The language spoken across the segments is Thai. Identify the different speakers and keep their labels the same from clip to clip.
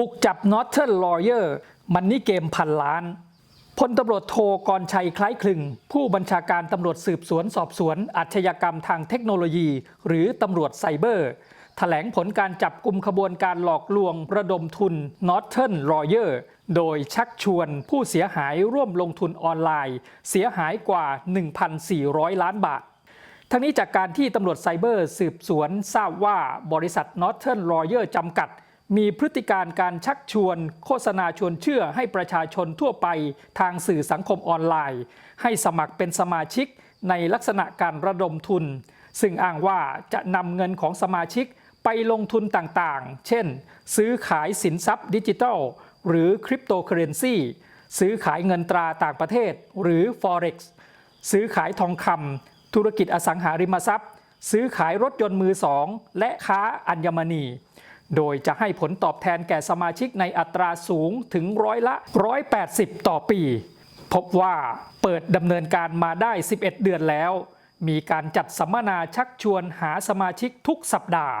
Speaker 1: บุกจับ Northern Lawyer มันนี่เกมพันล้านพลตำรวจโทกรชัยคล้ายคลึง ผู้บัญชาการตำรวจสืบสวนสอบสวนอาชญากรรมทางเทคโนโลยี หรือตำรวจไซเบอร์แถลงผลการจับกลุ่มขบวนการหลอกลวงระดมทุน Northern Lawyer โดยชักชวนผู้เสียหายร่วมลงทุนออนไลน์ เสียหายกว่า 1,400 ล้านบาท ทั้งนี้จากการที่ตำรวจไซเบอร์สืบสวนทราบว่าบริษัท Northern Lawyer จำกัด มีพฤติการการชักชวน โฆษณาชวนเชื่อให้ประชาชนทั่วไปทางสื่อสังคมออนไลน์ ให้สมัครเป็นสมาชิกในลักษณะการระดมทุน ซึ่งอ้างว่าจะนำเงินของสมาชิกไปลงทุนต่างๆ เช่น ซื้อขายสินทรัพย์ดิจิทัล หรือคริปโตเคอเรนซีซื้อขายเงินตราต่างประเทศ หรือ Forex ซื้อขายทองคำธุรกิจอสังหาริมทรัพย์ ซื้อขายรถยนต์มือสอง และค้าอัญมณี โดยจะให้ผลตอบแทนแก่สมาชิกในอัตราสูงถึงร้อยละ 180 ต่อปี พบว่าเปิดดำเนินการมาได้ 11 เดือนแล้ว มีการจัดสัมมนาชักชวนหาสมาชิกทุกสัปดาห์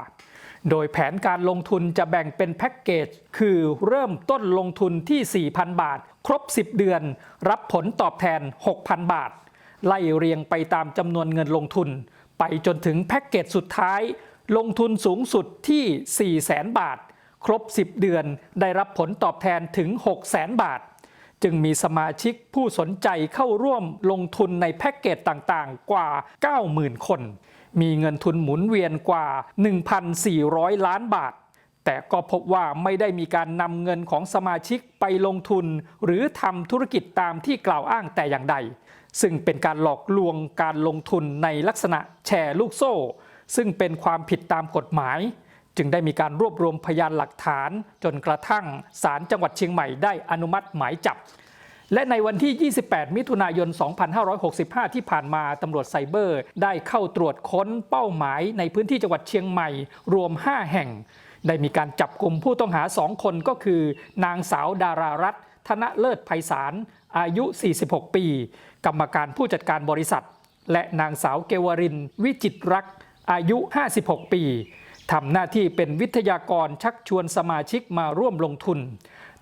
Speaker 1: โดยแผนการลงทุนจะแบ่งเป็นแพ็กเกจ คือเริ่มต้นลงทุนที่ 4,000 บาท ครบ 10 เดือน รับผลตอบแทน 6,000 บาท ไล่เรียงไปตามจำนวนเงินลงทุน ไปจนถึงแพ็กเกจสุดท้าย ลงทุนสูงสุดที่ 400,000 บาท ครบ 10 เดือนได้รับผลตอบแทนถึง 600,000 บาท จึงมีสมาชิกผู้สนใจเข้าร่วมลงทุนในแพ็กเกจต่างๆ กว่า 90,000 คน มีเงินทุนหมุนเวียนกว่า 1,400 ล้านบาท แต่ก็พบว่าไม่ได้มีการนำเงินของสมาชิกไปลงทุน หรือทำธุรกิจตามที่กล่าวอ้างแต่อย่างใด ซึ่งเป็นการหลอกลวงการลงทุนในลักษณะแชร์ลูกโซ่ ซึ่งเป็นความผิดตามกฎหมาย จึงได้มีการรวบรวมพยานหลักฐาน จนกระทั่งศาลจังหวัดเชียงใหม่ได้อนุมัติหมายจับ และในวันที่ 28 มิถุนายน 2565 ที่ผ่านมาตำรวจไซเบอร์ ได้เข้าตรวจค้นเป้าหมายในพื้นที่จังหวัดเชียงใหม่ รวม 5 แห่ง ได้มีการจับกลุ่มผู้ต้องหา 2 คนก็คือ นางสาวดารารัตน์ธนเลิศไพศาลอายุ 46 ปี กรรมการผู้จัดการบริษัท และนางสาวเกวริน วิจิตรรักษ์ อายุ 56 ปีทำหน้าที่เป็นวิทยากรชักชวนสมาชิกมาร่วมลงทุน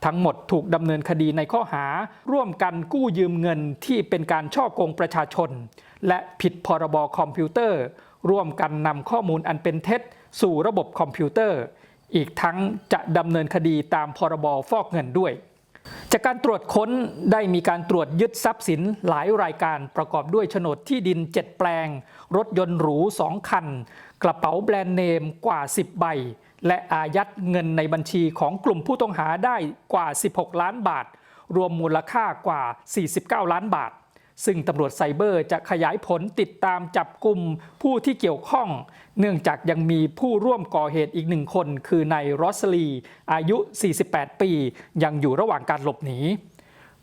Speaker 1: ทั้งหมดถูกดำเนินคดีในข้อหา ร่วมกันกู้ยืมเงินที่เป็นการช่อโกงประชาชน และผิดพรบคอมพิวเตอร์ ร่วมกันนำข้อมูลอันเป็นเท็จ สู่ระบบคอมพิวเตอร์ อีกทั้งจะดำเนินคดีตามพรบฟอกเงินด้วย จากการตรวจค้นได้มีการตรวจยึดทรัพย์สินหลายรายการประกอบด้วยโฉนดที่ดิน 7 แปลง รถยนต์หรู 2 คัน กระเป๋าแบรนด์เนมกว่า 10 ใบ และอายัดเงินในบัญชีของกลุ่มผู้ต้องหาได้กว่า 16 ล้านบาท รวมมูลค่ากว่า 49 ล้านบาท ซึ่งตำรวจไซเบอร์จะขยายผลติดตามจับกลุ่มผู้ที่เกี่ยวข้อง เนื่องจากยังมีผู้ร่วมก่อเหตุอีกหนึ่งคน คือนายรอสลี อายุ 48 ปี ยังอยู่ระหว่างการหลบหนี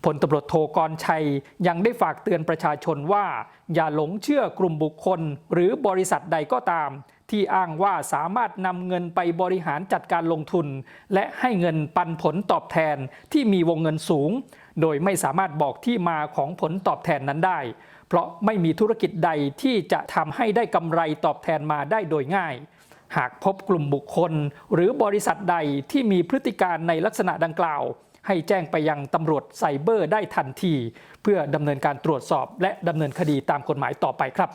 Speaker 1: พลตำรวจโทกรชัยยังได้ฝากเตือนประชาชนว่า อย่าหลงเชื่อกลุ่มบุคคล หรือบริษัทใดก็ตาม ที่อ้างว่าสามารถนำเงินไปบริหารจัดการลงทุน และให้เงินปันผลตอบแทนที่มีวงเงินสูง โดยไม่สามารถบอกที่มาของผลตอบแทนนั้นได้ เพราะไม่มีธุรกิจใดที่จะทำให้ได้กำไรตอบแทนมาได้โดยง่าย หากพบกลุ่มบุคคล หรือบริษัทใดที่มีพฤติการในลักษณะดังกล่าว ให้แจ้งไปยังตำรวจไซเบอร์ได้ทันที เพื่อดำเนินการตรวจสอบและดำเนินคดีตามกฎหมายต่อไปครับ